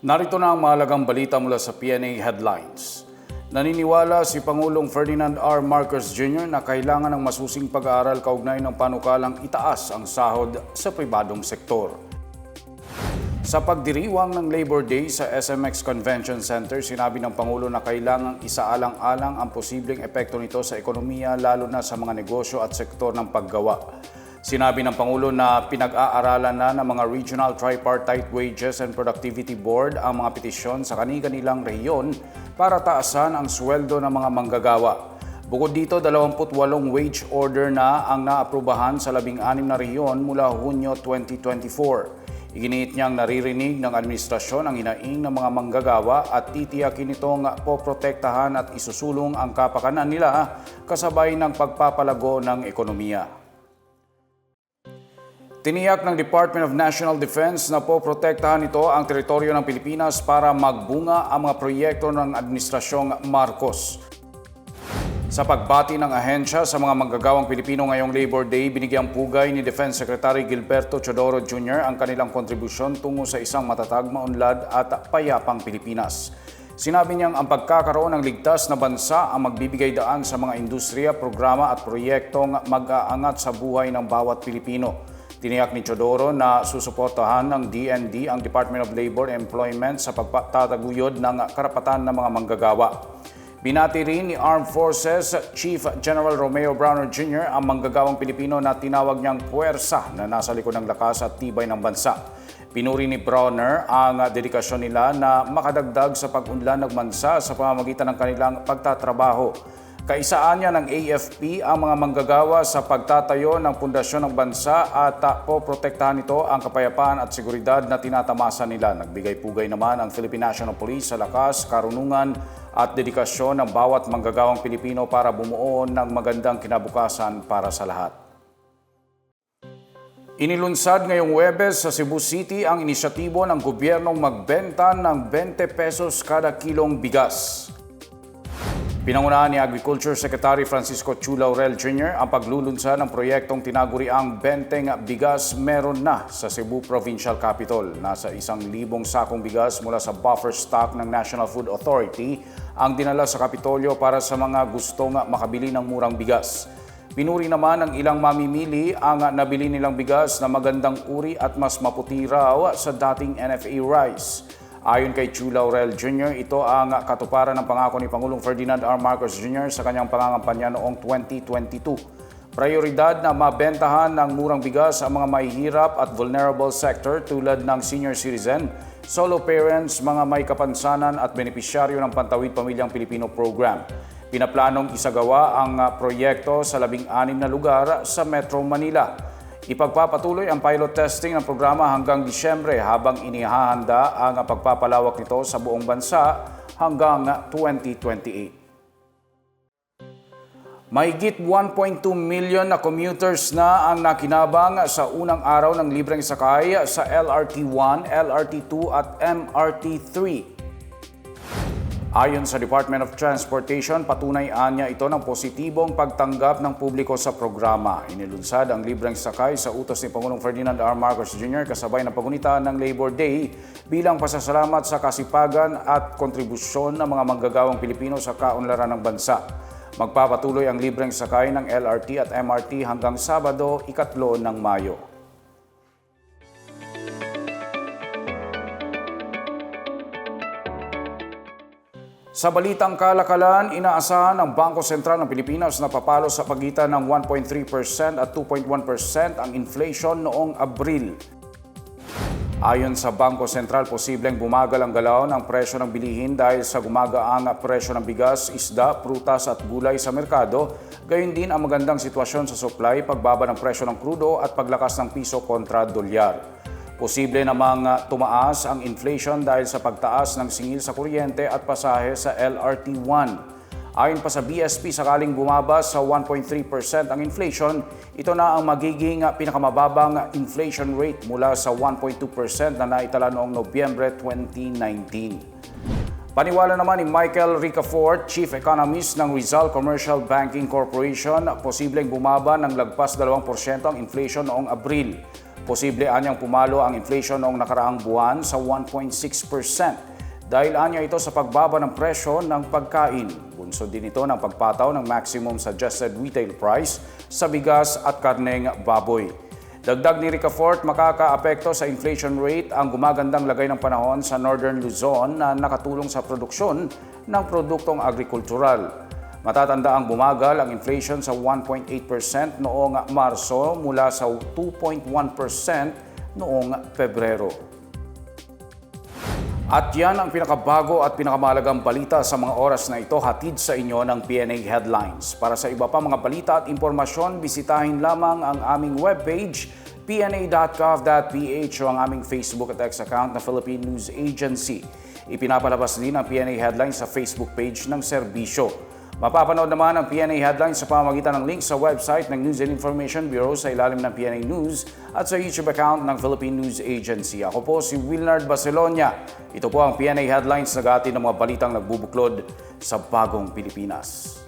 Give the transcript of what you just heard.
Narito na ang mahalagang balita mula sa PNA Headlines. Naniniwala si Pangulong Ferdinand R. Marcos Jr. na kailangan ng masusing pag-aaral kaugnay ng panukalang itaas ang sahod sa pribadong sektor. Sa pagdiriwang ng Labor Day sa SMX Convention Center, sinabi ng Pangulo na kailangang isaalang-alang ang posibleng epekto nito sa ekonomiya lalo na sa mga negosyo at sektor ng paggawa. Sinabi ng Pangulo na pinag-aaralan na ng mga Regional Tripartite Wages and Productivity Board ang mga petisyon sa kani-kanilang rehiyon para taasan ang sweldo ng mga manggagawa. Bukod dito, 28 wage order na ang naaprubahan sa 16 na rehiyon mula Hunyo 2024. Iginiit niyang naririnig ng administrasyon ang hinaing ng mga manggagawa at titiyakin nitong poprotektahan at isusulong ang kapakanan nila kasabay ng pagpapalago ng ekonomiya. Tiniyak ng Department of National Defense na poprotektahan ito ang teritoryo ng Pilipinas para magbunga ang mga proyekto ng Administrasyong Marcos. Sa pagbati ng ahensya sa mga manggagawang Pilipino ngayong Labor Day, binigyang pugay ni Defense Secretary Gilberto Chodoro Jr. ang kanilang kontribusyon tungo sa isang matatag, maunlad at payapang Pilipinas. Sinabi niyang ang pagkakaroon ng ligtas na bansa ang magbibigay daan sa mga industriya, programa at proyektong mag-aangat sa buhay ng bawat Pilipino. Tiniyak ni Chodoro na susuportahan ng DND ang Department of Labor and Employment sa pagtataguyod ng karapatan ng mga manggagawa. Binati rin ni Armed Forces Chief General Romeo Browner Jr. ang manggagawang Pilipino na tinawag niyang puwersa na nasa likod ng lakas at tibay ng bansa. Pinuri ni Browner ang dedikasyon nila na makadagdag sa pag-unlad ng bansa sa pamamagitan ng kanilang pagtatrabaho. Kaisaan niya ng AFP ang mga manggagawa sa pagtatayo ng pundasyon ng bansa at poprotektahan nito ang kapayapaan at seguridad na tinatamasa nila. Nagbigay pugay naman ang Philippine National Police sa lakas, karunungan at dedikasyon ng bawat manggagawang Pilipino para bumuo ng magandang kinabukasan para sa lahat. Inilunsad ngayong Webes sa Cebu City ang inisyatibo ng gobyernong magbenta ng 20 pesos kada kilong bigas. Pinangunahan ni Agriculture Secretary Francisco Chu Laurel Jr. ang paglulunsad ng proyektong tinaguriang Benteng Bigas Meron Na sa Cebu Provincial Capital. Nasa isang libong sakong bigas mula sa buffer stock ng National Food Authority ang dinala sa Kapitolyo para sa mga gustong makabili ng murang bigas. Pinuri naman ng ilang mamimili ang nabili nilang bigas na magandang uri at mas maputi raw sa dating NFA rice. Ayon kay Chu Laurel Jr., ito ang katuparan ng pangako ni Pangulong Ferdinand R. Marcos Jr. sa kanyang pangangampanya noong 2022. Prioridad na mabentahan ng murang bigas ang mga mahihirap at vulnerable sector tulad ng senior citizen, solo parents, mga may kapansanan at benepisyaryo ng Pantawid Pamilyang Pilipino Program. Pinaplanong isagawa ang proyekto sa labing-anim na lugar sa Metro Manila. Ipagpapatuloy ang pilot testing ng programa hanggang Disyembre habang inihahanda ang pagpapalawak nito sa buong bansa hanggang 2028. Mahigit 1.2 million na commuters na ang nakinabang sa unang araw ng libreng sakay sa LRT1, LRT2 at MRT3. Ayon sa Department of Transportation, patunay niya ito ng positibong pagtanggap ng publiko sa programa. Inilunsad ang libreng sakay sa utos ni Pangulong Ferdinand R. Marcos Jr. kasabay ng pagunita ng Labor Day bilang pasasalamat sa kasipagan at kontribusyon ng mga manggagawang Pilipino sa kaunlaran ng bansa. Magpapatuloy ang libreng sakay ng LRT at MRT hanggang Sabado, ikatlo ng Mayo. Sa balitang kalakalan, inaasahan ng Bangko Sentral ng Pilipinas na papalo sa pagitan ng 1.3% at 2.1% ang inflation noong Abril. Ayon sa Bangko Sentral, posibleng bumagal ang galaw ng presyo ng bilihin dahil sa gumagaang presyo ng bigas, isda, prutas at gulay sa merkado, gayon din ang magandang sitwasyon sa supply, pagbaba ng presyo ng krudo at paglakas ng piso kontra dolyar. Posible namang tumaas ang inflation dahil sa pagtaas ng singil sa kuryente at pasahe sa LRT1. Ayon pa sa BSP, sakaling bumaba sa 1.3% ang inflation, ito na ang magiging pinakamababang inflation rate mula sa 1.2% na naitala noong Nobyembre 2019. Paniwala naman ni Michael Ricafort, Chief Economist ng Rizal Commercial Banking Corporation, posibleng bumaba ng lagpas 2% ang inflation noong Abril. Posible anyang pumalo ang inflation noong nakaraang buwan sa 1.6% dahil anya ito sa pagbaba ng presyo ng pagkain. Bunsod din ito ng pagpataw ng maximum suggested retail price sa bigas at karneng baboy. Dagdag ni Ricafort, makakaapekto sa inflation rate ang gumagandang lagay ng panahon sa Northern Luzon na nakatulong sa produksyon ng produktong agrikultural. Matatanda ang bumagal ang inflation sa 1.8% noong Marso mula sa 2.1% noong Pebrero. At yan ang pinakabago at pinakamalagang balita sa mga oras na ito hatid sa inyo ng PNA Headlines. Para sa iba pa mga balita at impormasyon, bisitahin lamang ang aming webpage pna.gov.ph o ang aming Facebook at X account na Philippine News Agency. Ipinapalabas din ang PNA Headlines sa Facebook page ng serbisyo. Mapapanood naman ang PNA Headlines sa pamamagitan ng link sa website ng News and Information Bureau sa ilalim ng PNA News at sa YouTube account ng Philippine News Agency. Ako po si Wilnard Baselonia. Ito po ang PNA Headlines na gati ng mga balitang nagbubuklod sa bagong Pilipinas.